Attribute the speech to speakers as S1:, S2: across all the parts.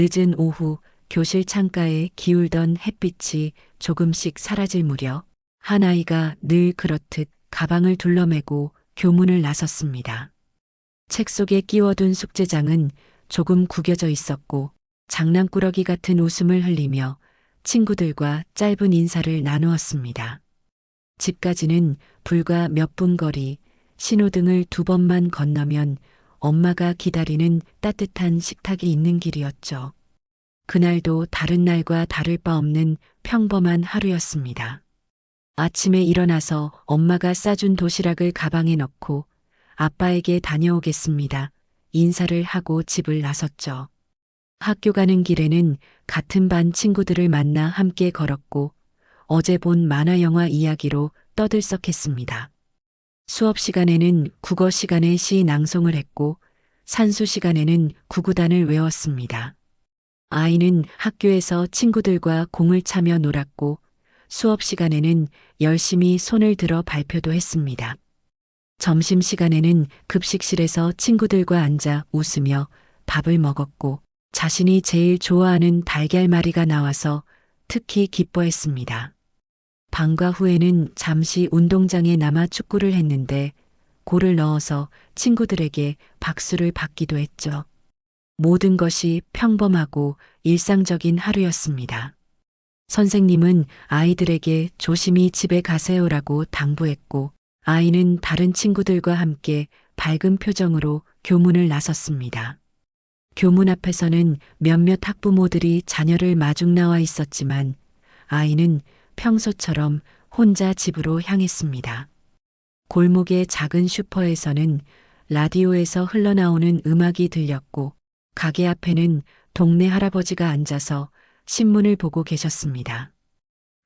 S1: 늦은 오후 교실 창가에 기울던 햇빛이 조금씩 사라질 무렵 한 아이가 늘 그렇듯 가방을 둘러매고 교문을 나섰습니다. 책 속에 끼워둔 숙제장은 조금 구겨져 있었고 장난꾸러기 같은 웃음을 흘리며 친구들과 짧은 인사를 나누었습니다. 집까지는 불과 몇 분 거리 신호등을 두 번만 건너면 엄마가 기다리는 따뜻한 식탁이 있는 길이었죠. 그날도 다른 날과 다를 바 없는 평범한 하루였습니다. 아침에 일어나서 엄마가 싸준 도시락을 가방에 넣고 아빠에게 다녀오겠습니다. 인사를 하고 집을 나섰죠. 학교 가는 길에는 같은 반 친구들을 만나 함께 걸었고 어제 본 만화 영화 이야기로 떠들썩했습니다. 수업 시간에는 국어 시간에 시 낭송을 했고 산수 시간에는 구구단을 외웠습니다. 아이는 학교에서 친구들과 공을 차며 놀았고 수업 시간에는 열심히 손을 들어 발표도 했습니다. 점심 시간에는 급식실에서 친구들과 앉아 웃으며 밥을 먹었고 자신이 제일 좋아하는 달걀말이가 나와서 특히 기뻐했습니다. 방과 후에는 잠시 운동장에 남아 축구를 했는데 골을 넣어서 친구들에게 박수를 받기도 했죠. 모든 것이 평범하고 일상적인 하루였습니다. 선생님은 아이들에게 조심히 집에 가세요라고 당부했고 아이는 다른 친구들과 함께 밝은 표정으로 교문을 나섰습니다. 교문 앞에서는 몇몇 학부모들이 자녀를 마중 나와 있었지만 아이는 평소처럼 혼자 집으로 향했습니다. 골목의 작은 슈퍼에서는 라디오에서 흘러나오는 음악이 들렸고 가게 앞에는 동네 할아버지가 앉아서 신문을 보고 계셨습니다.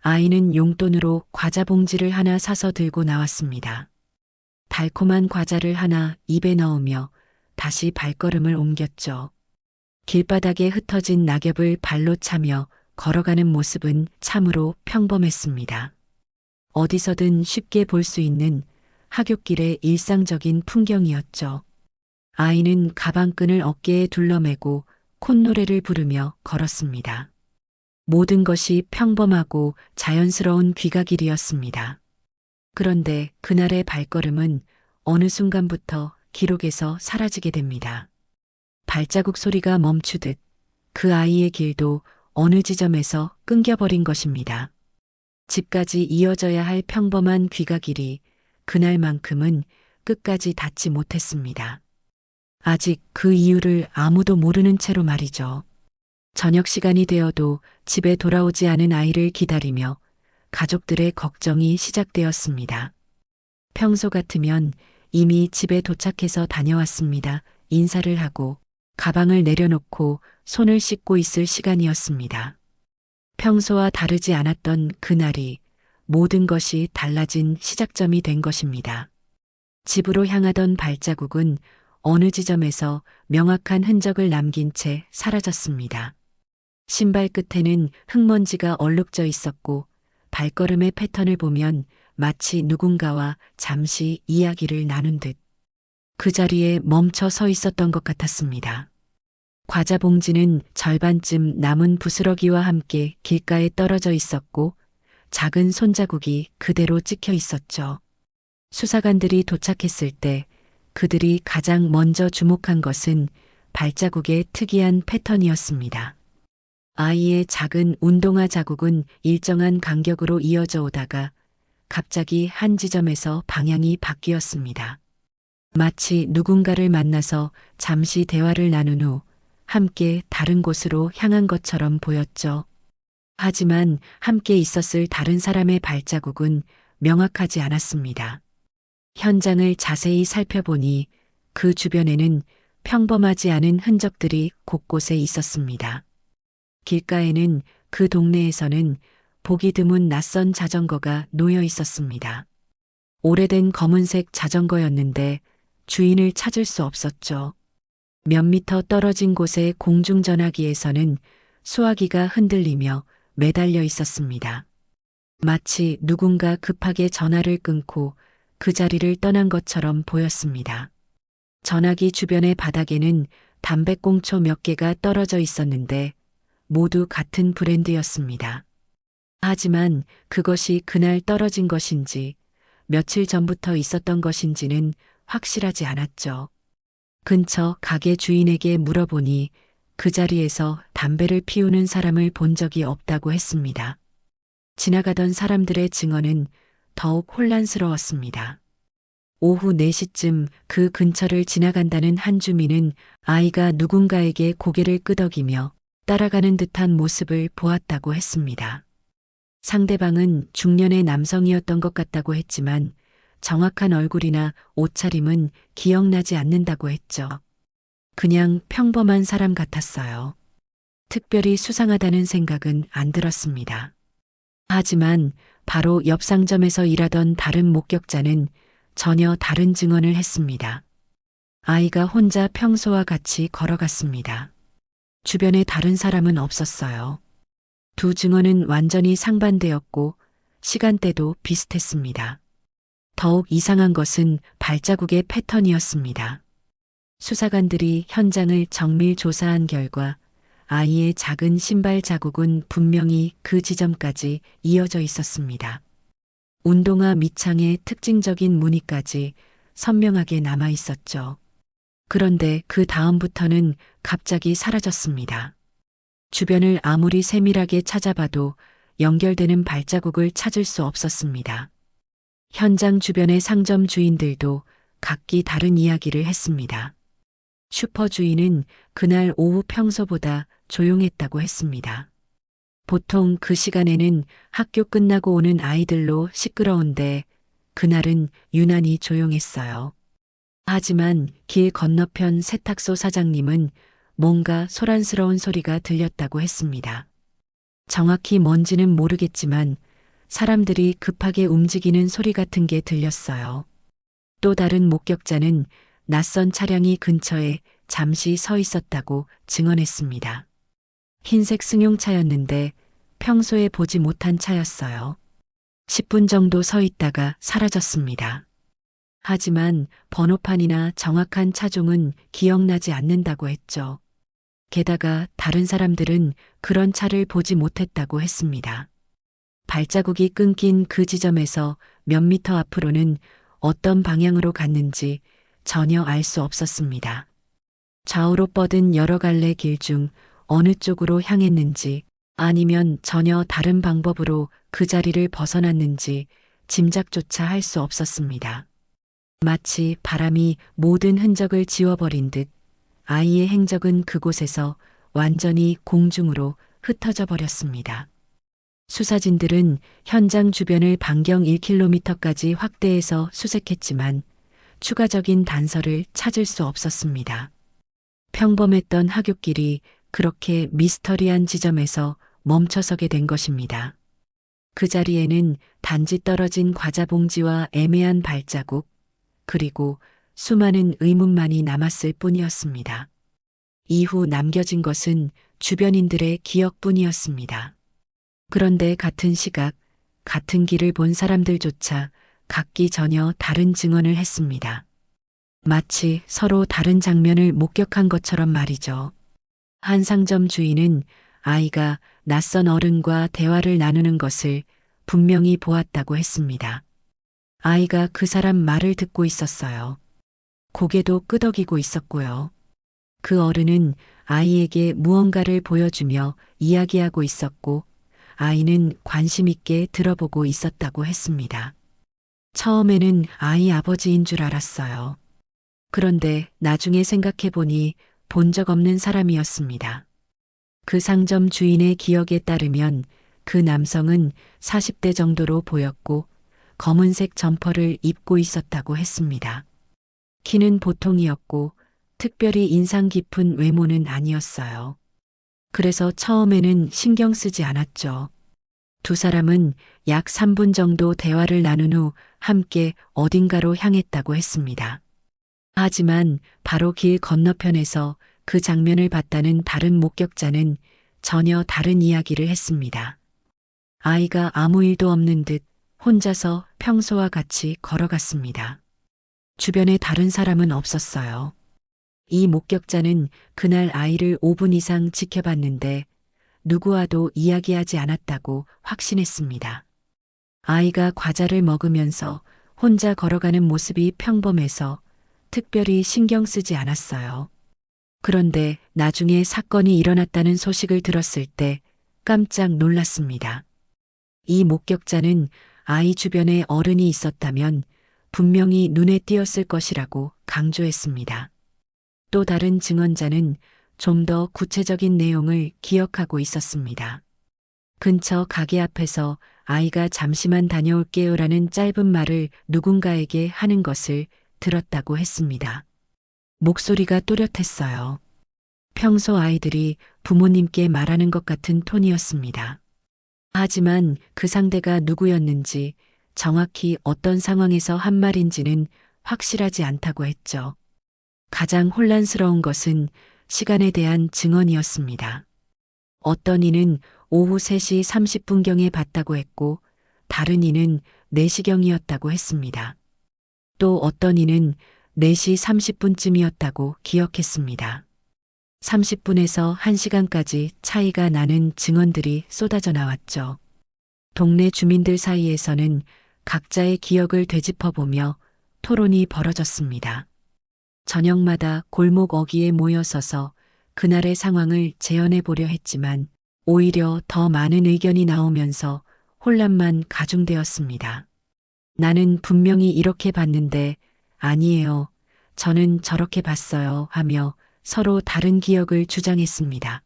S1: 아이는 용돈으로 과자 봉지를 하나 사서 들고 나왔습니다. 달콤한 과자를 하나 입에 넣으며 다시 발걸음을 옮겼죠. 길바닥에 흩어진 낙엽을 발로 차며 걸어가는 모습은 참으로 평범했습니다. 어디서든 쉽게 볼 수 있는 하굣길의 일상적인 풍경이었죠. 아이는 가방끈을 어깨에 둘러매고 콧노래를 부르며 걸었습니다. 모든 것이 평범하고 자연스러운 귀가길이었습니다. 그런데 그날의 발걸음은 어느 순간부터 기록에서 사라지게 됩니다. 발자국 소리가 멈추듯 그 아이의 길도 어느 지점에서 끊겨버린 것입니다. 집까지 이어져야 할 평범한 귀가 길이 그날만큼은 끝까지 닿지 못했습니다. 아직 그 이유를 아무도 모르는 채로 말이죠. 저녁 시간이 되어도 집에 돌아오지 않은 아이를 기다리며 가족들의 걱정이 시작되었습니다. 평소 같으면 이미 집에 도착해서 다녀왔습니다. 인사를 하고 가방을 내려놓고 손을 씻고 있을 시간이었습니다. 평소와 다르지 않았던 그날이 모든 것이 달라진 시작점이 된 것입니다. 집으로 향하던 발자국은 어느 지점에서 명확한 흔적을 남긴 채 사라졌습니다. 신발 끝에는 흙먼지가 얼룩져 있었고 발걸음의 패턴을 보면 마치 누군가와 잠시 이야기를 나눈 듯 그 자리에 멈춰 서 있었던 것 같았습니다. 과자 봉지는 절반쯤 남은 부스러기와 함께 길가에 떨어져 있었고 작은 손자국이 그대로 찍혀 있었죠. 수사관들이 도착했을 때 그들이 가장 먼저 주목한 것은 발자국의 특이한 패턴이었습니다. 아이의 작은 운동화 자국은 일정한 간격으로 이어져 오다가 갑자기 한 지점에서 방향이 바뀌었습니다. 마치 누군가를 만나서 잠시 대화를 나눈 후 함께 다른 곳으로 향한 것처럼 보였죠. 하지만 함께 있었을 다른 사람의 발자국은 명확하지 않았습니다. 현장을 자세히 살펴보니 그 주변에는 평범하지 않은 흔적들이 곳곳에 있었습니다. 길가에는 그 동네에서는 보기 드문 낯선 자전거가 놓여 있었습니다. 오래된 검은색 자전거였는데 주인을 찾을 수 없었죠. 몇 미터 떨어진 곳의 공중전화기에서는 수화기가 흔들리며 매달려 있었습니다. 마치 누군가 급하게 전화를 끊고 그 자리를 떠난 것처럼 보였습니다. 전화기 주변의 바닥에는 담배꽁초 몇 개가 떨어져 있었는데 모두 같은 브랜드였습니다. 하지만 그것이 그날 떨어진 것인지 며칠 전부터 있었던 것인지는 확실하지 않았죠. 근처 가게 주인에게 물어보니 그 자리에서 담배를 피우는 사람을 본 적이 없다고 했습니다. 지나가던 사람들의 증언은 더욱 혼란스러웠습니다. 오후 4시쯤 그 근처를 지나간다는 한 주민은 아이가 누군가에게 고개를 끄덕이며 따라가는 듯한 모습을 보았다고 했습니다. 상대방은 중년의 남성이었던 것 같다고 했지만 정확한 얼굴이나 옷차림은 기억나지 않는다고 했죠. 그냥 평범한 사람 같았어요. 특별히 수상하다는 생각은 안 들었습니다. 하지만 바로 옆 상점에서 일하던 다른 목격자는 전혀 다른 증언을 했습니다. 아이가 혼자 평소와 같이 걸어갔습니다. 주변에 다른 사람은 없었어요. 두 증언은 완전히 상반되었고 시간대도 비슷했습니다. 더욱 이상한 것은 발자국의 패턴이었습니다. 수사관들이 현장을 정밀 조사한 결과 아이의 작은 신발 자국은 분명히 그 지점까지 이어져 있었습니다. 운동화 밑창에 특징적인 무늬까지 선명하게 남아 있었죠. 그런데 그 다음부터는 갑자기 사라졌습니다. 주변을 아무리 세밀하게 찾아봐도 연결되는 발자국을 찾을 수 없었습니다. 현장 주변의 상점 주인들도 각기 다른 이야기를 했습니다. 슈퍼 주인은 그날 오후 평소보다 조용했다고 했습니다. 보통 그 시간에는 학교 끝나고 오는 아이들로 시끄러운데 그날은 유난히 조용했어요. 하지만 길 건너편 세탁소 사장님은 뭔가 소란스러운 소리가 들렸다고 했습니다. 정확히 뭔지는 모르겠지만 사람들이 급하게 움직이는 소리 같은 게 들렸어요. 또 다른 목격자는 낯선 차량이 근처에 잠시 서 있었다고 증언했습니다. 흰색 승용차였는데 평소에 보지 못한 차였어요. 10분 정도 서 있다가 사라졌습니다. 하지만 번호판이나 정확한 차종은 기억나지 않는다고 했죠. 게다가 다른 사람들은 그런 차를 보지 못했다고 했습니다. 발자국이 끊긴 그 지점에서 몇 미터 앞으로는 어떤 방향으로 갔는지 전혀 알 수 없었습니다. 좌우로 뻗은 여러 갈래 길 중 어느 쪽으로 향했는지 아니면 전혀 다른 방법으로 그 자리를 벗어났는지 짐작조차 할 수 없었습니다. 마치 바람이 모든 흔적을 지워버린 듯 아이의 행적은 그곳에서 완전히 공중으로 흩어져 버렸습니다. 수사진들은 현장 주변을 반경 1km까지 확대해서 수색했지만 추가적인 단서를 찾을 수 없었습니다. 평범했던 하굣길이 그렇게 미스터리한 지점에서 멈춰서게 된 것입니다. 그 자리에는 단지 떨어진 과자 봉지와 애매한 발자국, 그리고 수많은 의문만이 남았을 뿐이었습니다. 이후 남겨진 것은 주변인들의 기억뿐이었습니다. 그런데 같은 시각, 같은 길을 본 사람들조차 각기 전혀 다른 증언을 했습니다. 마치 서로 다른 장면을 목격한 것처럼 말이죠. 한 상점 주인은 아이가 낯선 어른과 대화를 나누는 것을 분명히 보았다고 했습니다. 아이가 그 사람 말을 듣고 있었어요. 고개도 끄덕이고 있었고요. 그 어른은 아이에게 무언가를 보여주며 이야기하고 있었고 아이는 관심 있게 들어보고 있었다고 했습니다. 처음에는 아이 아버지인 줄 알았어요. 그런데 나중에 생각해 보니 본 적 없는 사람이었습니다. 그 상점 주인의 기억에 따르면 그 남성은 40대 정도로 보였고 검은색 점퍼를 입고 있었다고 했습니다. 키는 보통이었고 특별히 인상 깊은 외모는 아니었어요. 그래서 처음에는 신경 쓰지 않았죠. 두 사람은 약 3분 정도 대화를 나눈 후 함께 어딘가로 향했다고 했습니다. 하지만 바로 길 건너편에서 그 장면을 봤다는 다른 목격자는 전혀 다른 이야기를 했습니다. 아이가 아무 일도 없는 듯 혼자서 평소와 같이 걸어갔습니다. 주변에 다른 사람은 없었어요. 이 목격자는 그날 아이를 5분 이상 지켜봤는데 누구와도 이야기하지 않았다고 확신했습니다. 아이가 과자를 먹으면서 혼자 걸어가는 모습이 평범해서 특별히 신경 쓰지 않았어요. 그런데 나중에 사건이 일어났다는 소식을 들었을 때 깜짝 놀랐습니다. 이 목격자는 아이 주변에 어른이 있었다면 분명히 눈에 띄었을 것이라고 강조했습니다. 또 다른 증언자는 좀 더 구체적인 내용을 기억하고 있었습니다. 근처 가게 앞에서 아이가 잠시만 다녀올게요 라는 짧은 말을 누군가에게 하는 것을 들었다고 했습니다. 목소리가 또렷했어요. 평소 아이들이 부모님께 말하는 것 같은 톤이었습니다. 하지만 그 상대가 누구였는지 정확히 어떤 상황에서 한 말인지는 확실하지 않다고 했죠. 가장 혼란스러운 것은 시간에 대한 증언이었습니다. 어떤 이는 오후 3시 30분경에 봤다고 했고, 다른 이는 4시경이었다고 했습니다. 또 어떤 이는 4시 30분쯤이었다고 기억했습니다. 30분에서 1시간까지 차이가 나는 증언들이 쏟아져 나왔죠. 동네 주민들 사이에서는 각자의 기억을 되짚어보며 토론이 벌어졌습니다. 저녁마다 골목 어귀에 모여서서 그날의 상황을 재현해 보려 했지만 오히려 더 많은 의견이 나오면서 혼란만 가중되었습니다. 나는 분명히 이렇게 봤는데 아니에요. 저는 저렇게 봤어요 하며 서로 다른 기억을 주장했습니다.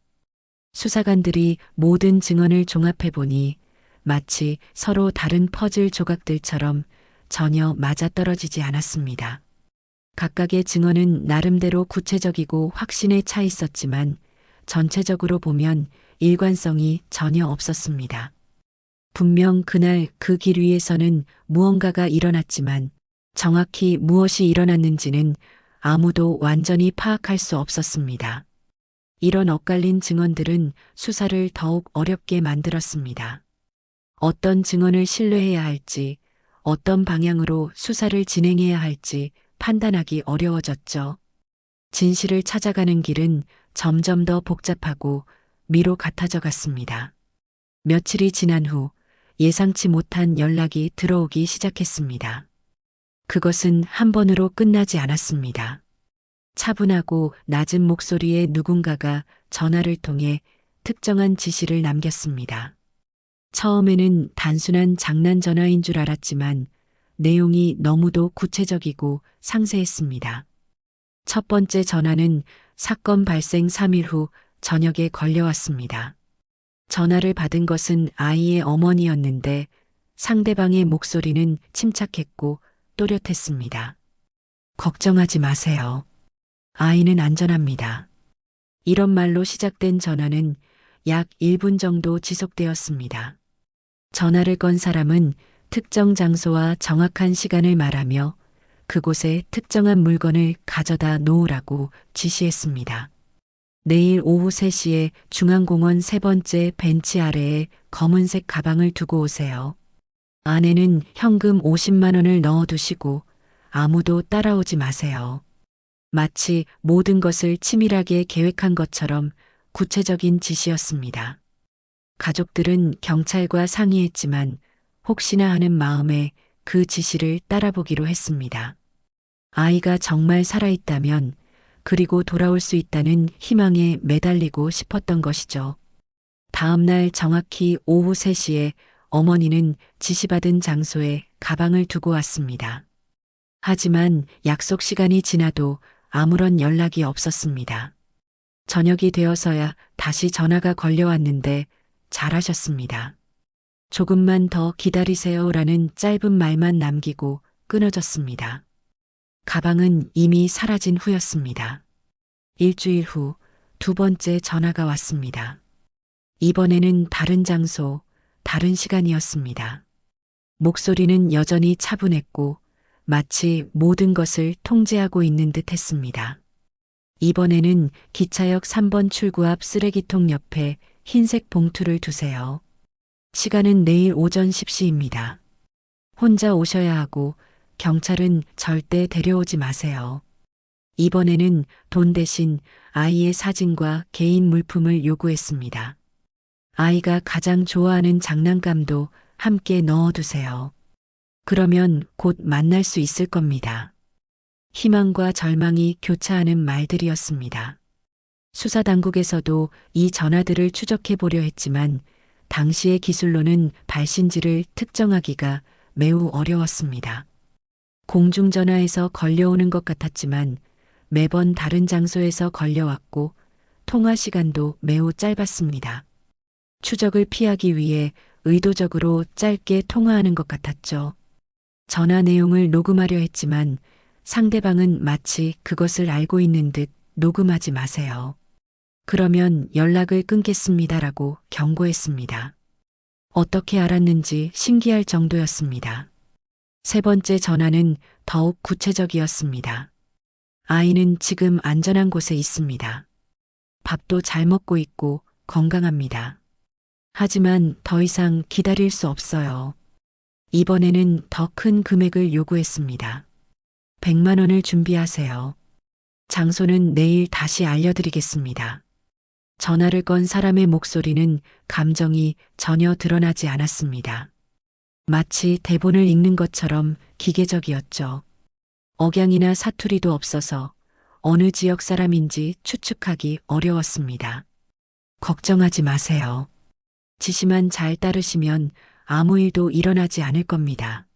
S1: 수사관들이 모든 증언을 종합해 보니 마치 서로 다른 퍼즐 조각들처럼 전혀 맞아떨어지지 않았습니다. 각각의 증언은 나름대로 구체적이고 확신에 차 있었지만 전체적으로 보면 일관성이 전혀 없었습니다. 분명 그날 그 길 위에서는 무언가가 일어났지만 정확히 무엇이 일어났는지는 아무도 완전히 파악할 수 없었습니다. 이런 엇갈린 증언들은 수사를 더욱 어렵게 만들었습니다. 어떤 증언을 신뢰해야 할지, 어떤 방향으로 수사를 진행해야 할지 판단하기 어려워졌죠. 진실을 찾아가는 길은 점점 더 복잡하고 미로 같아져 갔습니다. 며칠이 지난 후 예상치 못한 연락이 들어오기 시작했습니다. 그것은 한 번으로 끝나지 않았습니다. 차분하고 낮은 목소리의 누군가가 전화를 통해 특정한 지시를 남겼습니다. 처음에는 단순한 장난 전화인 줄 알았지만 내용이 너무도 구체적이고 상세했습니다. 첫 번째 전화는 사건 발생 3일 후 저녁에 걸려왔습니다. 전화를 받은 것은 아이의 어머니였는데 상대방의 목소리는 침착했고 또렷했습니다. 걱정하지 마세요. 아이는 안전합니다. 이런 말로 시작된 전화는 약 1분 정도 지속되었습니다. 전화를 건 사람은 특정 장소와 정확한 시간을 말하며 그곳에 특정한 물건을 가져다 놓으라고 지시했습니다. 내일 오후 3시에 중앙공원 세 번째 벤치 아래에 검은색 가방을 두고 오세요. 안에는 현금 50만 원을 넣어 두시고 아무도 따라오지 마세요. 마치 모든 것을 치밀하게 계획한 것처럼 구체적인 지시였습니다. 가족들은 경찰과 상의했지만 혹시나 하는 마음에 그 지시를 따라보기로 했습니다. 아이가 정말 살아있다면 그리고 돌아올 수 있다는 희망에 매달리고 싶었던 것이죠. 다음 날 정확히 오후 3시에 어머니는 지시받은 장소에 가방을 두고 왔습니다. 하지만 약속 시간이 지나도 아무런 연락이 없었습니다. 저녁이 되어서야 다시 전화가 걸려왔는데 잘하셨습니다. 조금만 더 기다리세요 라는 짧은 말만 남기고 끊어졌습니다. 가방은 이미 사라진 후였습니다. 일주일 후 두 번째 전화가 왔습니다. 이번에는 다른 장소, 다른 시간이었습니다. 목소리는 여전히 차분했고 마치 모든 것을 통제하고 있는 듯 했습니다. 이번에는 기차역 3번 출구 앞 쓰레기통 옆에 흰색 봉투를 두세요. 시간은 내일 오전 10시입니다. 혼자 오셔야 하고 경찰은 절대 데려오지 마세요. 이번에는 돈 대신 아이의 사진과 개인 물품을 요구했습니다. 아이가 가장 좋아하는 장난감도 함께 넣어두세요. 그러면 곧 만날 수 있을 겁니다. 희망과 절망이 교차하는 말들이었습니다. 수사당국에서도 이 전화들을 추적해 보려 했지만 당시의 기술로는 발신지를 특정하기가 매우 어려웠습니다. 공중전화에서 걸려오는 것 같았지만 매번 다른 장소에서 걸려왔고 통화 시간도 매우 짧았습니다. 추적을 피하기 위해 의도적으로 짧게 통화하는 것 같았죠. 전화 내용을 녹음하려 했지만 상대방은 마치 그것을 알고 있는 듯 녹음하지 마세요. 그러면 연락을 끊겠습니다라고 경고했습니다. 어떻게 알았는지 신기할 정도였습니다. 세 번째 전화는 더욱 구체적이었습니다. 아이는 지금 안전한 곳에 있습니다. 밥도 잘 먹고 있고 건강합니다. 하지만 더 이상 기다릴 수 없어요. 이번에는 더 큰 금액을 요구했습니다. 100만 원을 준비하세요. 장소는 내일 다시 알려드리겠습니다. 전화를 건 사람의 목소리는 감정이 전혀 드러나지 않았습니다. 마치 대본을 읽는 것처럼 기계적이었죠. 억양이나 사투리도 없어서 어느 지역 사람인지 추측하기 어려웠습니다. 걱정하지 마세요. 지시만 잘 따르시면 아무 일도 일어나지 않을 겁니다.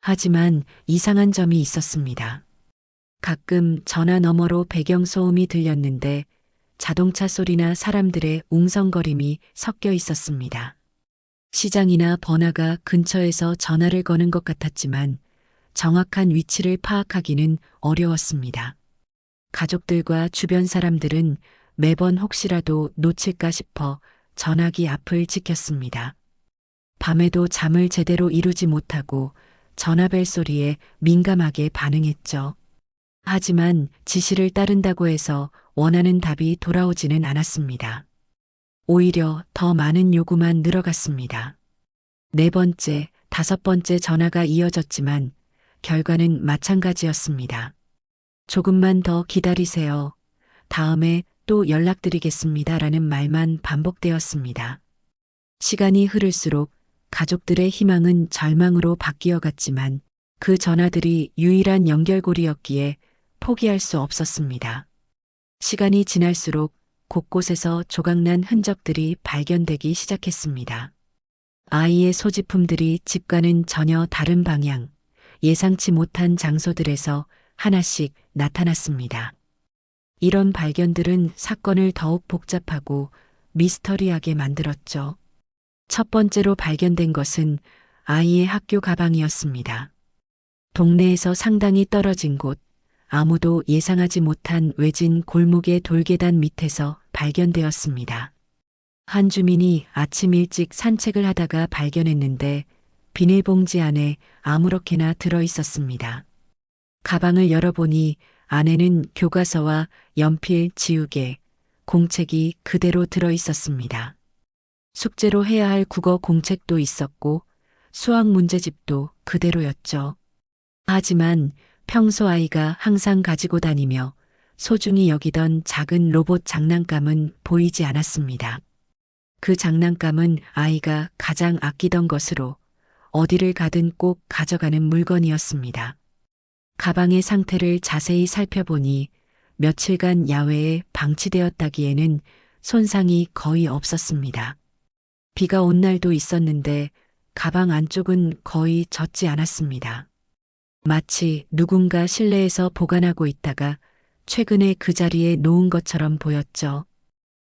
S1: 하지만 이상한 점이 있었습니다. 가끔 전화 너머로 배경 소음이 들렸는데 자동차 소리나 사람들의 웅성거림이 섞여 있었습니다. 시장이나 번화가 근처에서 전화를 거는 것 같았지만 정확한 위치를 파악하기는 어려웠습니다. 가족들과 주변 사람들은 매번 혹시라도 놓칠까 싶어 전화기 앞을 지켰습니다. 밤에도 잠을 제대로 이루지 못하고 전화벨 소리에 민감하게 반응했죠. 하지만 지시를 따른다고 해서 원하는 답이 돌아오지는 않았습니다. 오히려 더 많은 요구만 늘어갔습니다. 네 번째, 다섯 번째 전화가 이어졌지만 결과는 마찬가지였습니다. 조금만 더 기다리세요. 다음에 또 연락드리겠습니다. 라는 말만 반복되었습니다. 시간이 흐를수록 가족들의 희망은 절망으로 바뀌어 갔지만 그 전화들이 유일한 연결고리였기에 포기할 수 없었습니다. 시간이 지날수록 곳곳에서 조각난 흔적들이 발견되기 시작했습니다. 아이의 소지품들이 집과는 전혀 다른 방향, 예상치 못한 장소들에서 하나씩 나타났습니다. 이런 발견들은 사건을 더욱 복잡하고 미스터리하게 만들었죠. 첫 번째로 발견된 것은 아이의 학교 가방이었습니다. 동네에서 상당히 떨어진 곳, 아무도 예상하지 못한 외진 골목의 돌계단 밑에서 발견되었습니다. 한 주민이 아침 일찍 산책을 하다가 발견했는데 비닐봉지 안에 아무렇게나 들어 있었습니다. 가방을 열어보니 안에는 교과서와 연필, 지우개, 공책이 그대로 들어 있었습니다. 숙제로 해야 할 국어 공책도 있었고 수학 문제집도 그대로였죠. 하지만 평소 아이가 항상 가지고 다니며 소중히 여기던 작은 로봇 장난감은 보이지 않았습니다. 그 장난감은 아이가 가장 아끼던 것으로 어디를 가든 꼭 가져가는 물건이었습니다. 가방의 상태를 자세히 살펴보니 며칠간 야외에 방치되었다기에는 손상이 거의 없었습니다. 비가 온 날도 있었는데 가방 안쪽은 거의 젖지 않았습니다. 마치 누군가 실내에서 보관하고 있다가 최근에 그 자리에 놓은 것처럼 보였죠.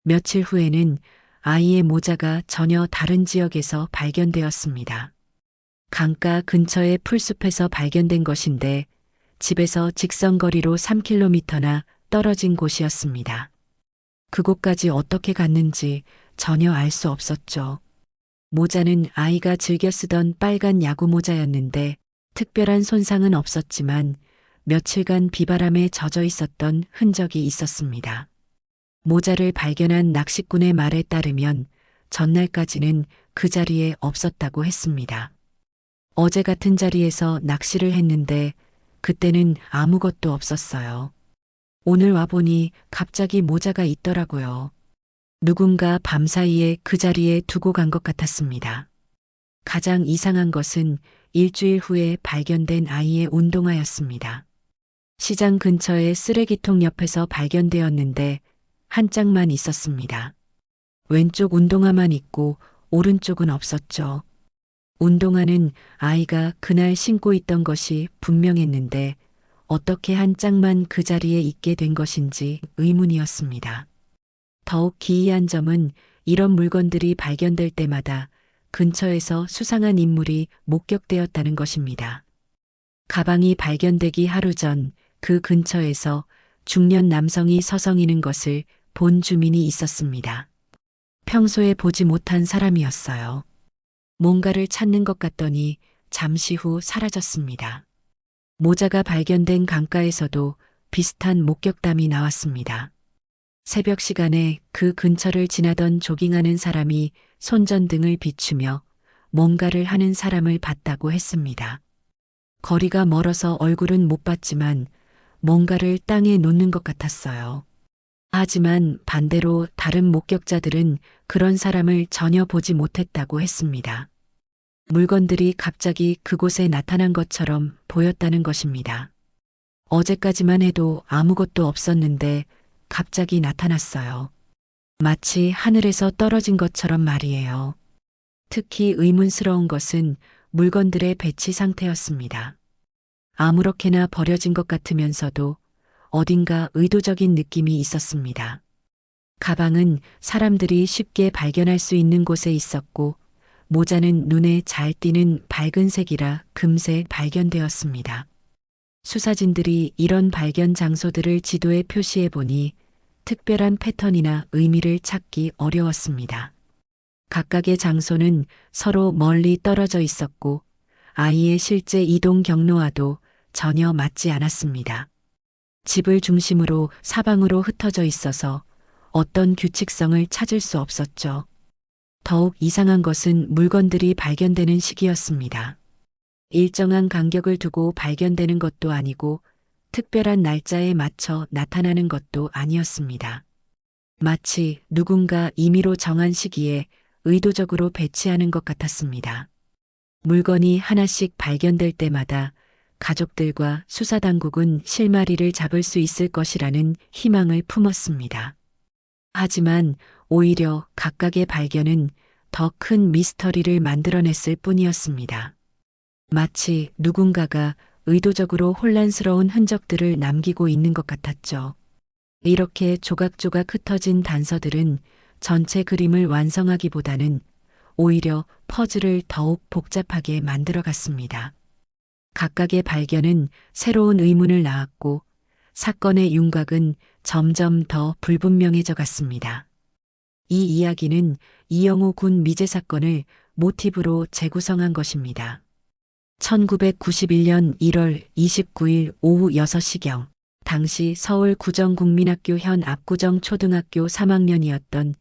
S1: 며칠 후에는 아이의 모자가 전혀 다른 지역에서 발견되었습니다. 강가 근처의 풀숲에서 발견된 것인데 집에서 직선거리로 3km나 떨어진 곳이었습니다. 그곳까지 어떻게 갔는지 전혀 알 수 없었죠. 모자는 아이가 즐겨 쓰던 빨간 야구 모자였는데 특별한 손상은 없었지만 며칠간 비바람에 젖어 있었던 흔적이 있었습니다. 모자를 발견한 낚시꾼의 말에 따르면 전날까지는 그 자리에 없었다고 했습니다. 어제 같은 자리에서 낚시를 했는데 그때는 아무것도 없었어요. 오늘 와보니 갑자기 모자가 있더라고요. 누군가 밤 사이에 그 자리에 두고 간 것 같았습니다. 가장 이상한 것은 일주일 후에 발견된 아이의 운동화였습니다. 시장 근처의 쓰레기통 옆에서 발견되었는데 한 짝만 있었습니다. 왼쪽 운동화만 있고 오른쪽은 없었죠. 운동화는 아이가 그날 신고 있던 것이 분명했는데 어떻게 한 짝만 그 자리에 있게 된 것인지 의문이었습니다. 더욱 기이한 점은 이런 물건들이 발견될 때마다 근처에서 수상한 인물이 목격되었다는 것입니다. 가방이 발견되기 하루 전 그 근처에서 중년 남성이 서성이는 것을 본 주민이 있었습니다. 평소에 보지 못한 사람이었어요. 뭔가를 찾는 것 같더니 잠시 후 사라졌습니다. 모자가 발견된 강가에서도 비슷한 목격담이 나왔습니다. 새벽 시간에 그 근처를 지나던 조깅하는 사람이 손전등을 비추며 뭔가를 하는 사람을 봤다고 했습니다. 거리가 멀어서 얼굴은 못 봤지만 뭔가를 땅에 놓는 것 같았어요. 하지만 반대로 다른 목격자들은 그런 사람을 전혀 보지 못했다고 했습니다. 물건들이 갑자기 그곳에 나타난 것처럼 보였다는 것입니다. 어제까지만 해도 아무것도 없었는데 갑자기 나타났어요. 마치 하늘에서 떨어진 것처럼 말이에요. 특히 의문스러운 것은 물건들의 배치 상태였습니다. 아무렇게나 버려진 것 같으면서도 어딘가 의도적인 느낌이 있었습니다. 가방은 사람들이 쉽게 발견할 수 있는 곳에 있었고, 모자는 눈에 잘 띄는 밝은 색이라 금세 발견되었습니다. 수사진들이 이런 발견 장소들을 지도에 표시해 보니 특별한 패턴이나 의미를 찾기 어려웠습니다. 각각의 장소는 서로 멀리 떨어져 있었고 아이의 실제 이동 경로와도 전혀 맞지 않았습니다. 집을 중심으로 사방으로 흩어져 있어서 어떤 규칙성을 찾을 수 없었죠. 더욱 이상한 것은 물건들이 발견되는 시기였습니다. 일정한 간격을 두고 발견되는 것도 아니고 특별한 날짜에 맞춰 나타나는 것도 아니었습니다. 마치 누군가 임의로 정한 시기에 의도적으로 배치하는 것 같았습니다. 물건이 하나씩 발견될 때마다 가족들과 수사당국은 실마리를 잡을 수 있을 것이라는 희망을 품었습니다. 하지만 오히려 각각의 발견은 더 큰 미스터리를 만들어냈을 뿐이었습니다. 마치 누군가가 의도적으로 혼란스러운 흔적들을 남기고 있는 것 같았죠. 이렇게 조각조각 흩어진 단서들은 전체 그림을 완성하기보다는 오히려 퍼즐을 더욱 복잡하게 만들어 갔습니다. 각각의 발견은 새로운 의문을 낳았고 사건의 윤곽은 점점 더 불분명해져 갔습니다. 이 이야기는 이영호 군 미제 사건을 모티브로 재구성한 것입니다. 1991년 1월 29일 오후 6시경 당시 서울 구정국민학교 현 압구정 초등학교 3학년이었던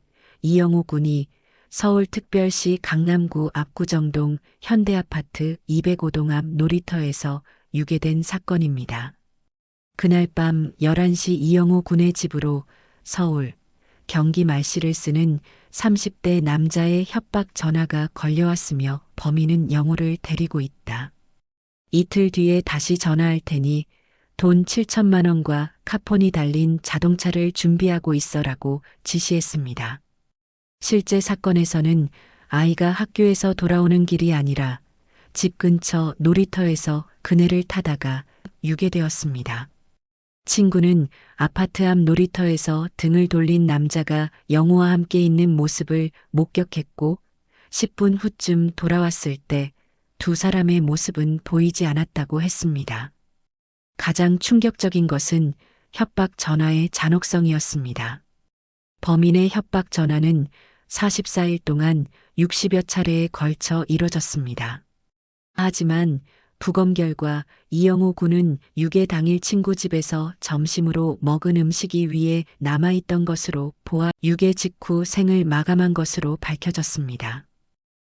S1: 이영호 군이 서울특별시 강남구 압구정동 현대아파트 205동 앞 놀이터에서 유괴된 사건입니다. 그날 밤 11시 이영호 군의 집으로 서울, 경기 말씨를 쓰는 30대 남자의 협박 전화가 걸려왔으며 범인은 영호를 데리고 있다. 이틀 뒤에 다시 전화할 테니 돈 7천만 원과 카폰이 달린 자동차를 준비하고 있어라고 지시했습니다. 실제 사건에서는 아이가 학교에서 돌아오는 길이 아니라 집 근처 놀이터에서 그네를 타다가 유괴되었습니다. 친구는 아파트 앞 놀이터에서 등을 돌린 남자가 영호와 함께 있는 모습을 목격했고 10분 후쯤 돌아왔을 때 두 사람의 모습은 보이지 않았다고 했습니다. 가장 충격적인 것은 협박 전화의 잔혹성이었습니다. 범인의 협박 전화는 44일 동안 60여 차례에 걸쳐 이뤄졌습니다. 하지만 부검 결과 이영호 군은 유괴 당일 친구 집에서 점심으로 먹은 음식이 위에 남아있던 것으로 보아 유괴 직후 생을 마감한 것으로 밝혀졌습니다.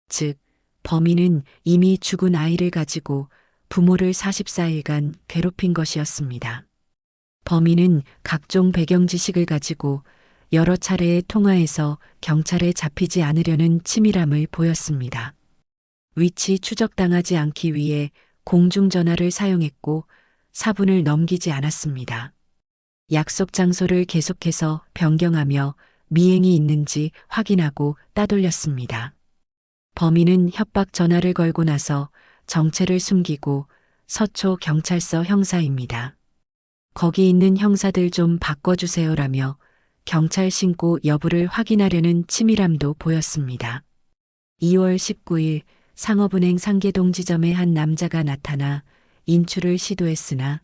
S1: 즉, 범인은 이미 죽은 아이를 가지고 부모를 44일간 괴롭힌 것이었습니다. 범인은 각종 배경 지식을 가지고 여러 차례의 통화에서 경찰에 잡히지 않으려는 치밀함을 보였습니다. 위치 추적당하지 않기 위해 공중전화를 사용했고 사분을 넘기지 않았습니다. 약속 장소를 계속해서 변경하며 미행이 있는지 확인하고 따돌렸습니다. 범인은 협박 전화를 걸고 나서 정체를 숨기고 서초 경찰서 형사입니다. 거기 있는 형사들 좀 바꿔주세요라며 경찰 신고 여부를 확인하려는 치밀함도 보였습니다. 2월 19일 상업은행 상계동 지점에 한 남자가 나타나 인출을 시도했으나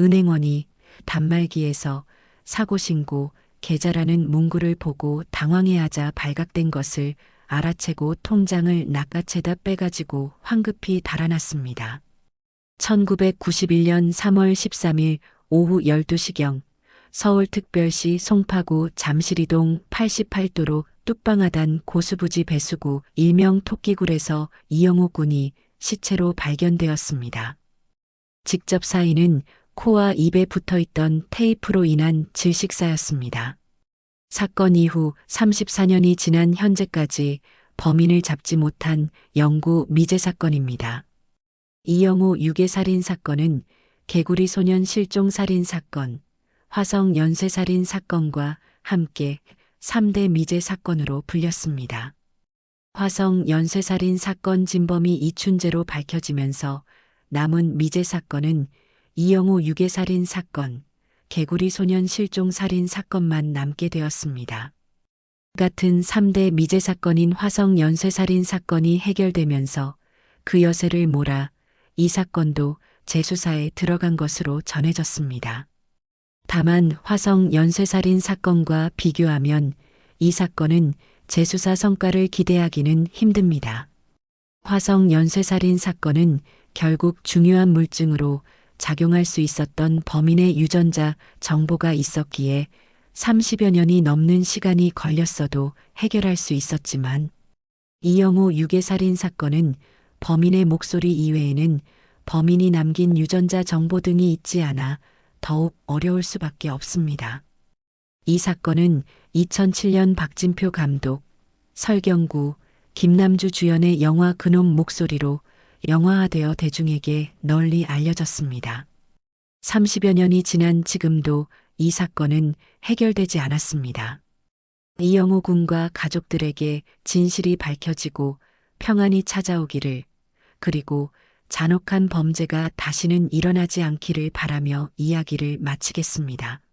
S1: 은행원이 단말기에서 사고 신고 계좌라는 문구를 보고 당황해하자 발각된 것을 알아채고 통장을 낚아채다 빼가지고 황급히 달아났습니다. 1991년 3월 13일 오후 12시경 서울특별시 송파구 잠실이동 88도로 뚝방하단 고수부지 배수구 일명 토끼굴에서 이영호 군이 시체로 발견되었습니다. 직접 사인은 코와 입에 붙어 있던 테이프로 인한 질식사였습니다. 사건 이후 34년이 지난 현재까지 범인을 잡지 못한 영구 미제 사건입니다. 이영호 유괴살인 사건은 개구리 소년 실종 살인 사건, 화성 연쇄 살인 사건과 함께 3대 미제 사건으로 불렸습니다. 화성 연쇄 살인 사건 진범이 이춘재로 밝혀지면서 남은 미제 사건은 이영호 유괴살인 사건, 개구리 소년 실종 살인 사건만 남게 되었습니다. 같은 3대 미제 사건인 화성 연쇄 살인 사건이 해결되면서 그 여세를 몰아 이 사건도 재수사에 들어간 것으로 전해졌습니다. 다만 화성 연쇄살인 사건과 비교하면 이 사건은 재수사 성과를 기대하기는 힘듭니다. 화성 연쇄살인 사건은 결국 중요한 물증으로 작용할 수 있었던 범인의 유전자 정보가 있었기에 30여 년이 넘는 시간이 걸렸어도 해결할 수 있었지만 이영호 유괴살인 사건은 범인의 목소리 이외에는 범인이 남긴 유전자 정보 등이 있지 않아 더욱 어려울 수밖에 없습니다. 이 사건은 2007년 박진표 감독, 설경구, 김남주 주연의 영화 그놈 목소리로 영화화되어 대중에게 널리 알려졌습니다. 30여 년이 지난 지금도 이 사건은 해결되지 않았습니다. 이영호 군과 가족들에게 진실이 밝혀지고 평안이 찾아오기를 그리고 잔혹한 범죄가 다시는 일어나지 않기를 바라며 이야기를 마치겠습니다.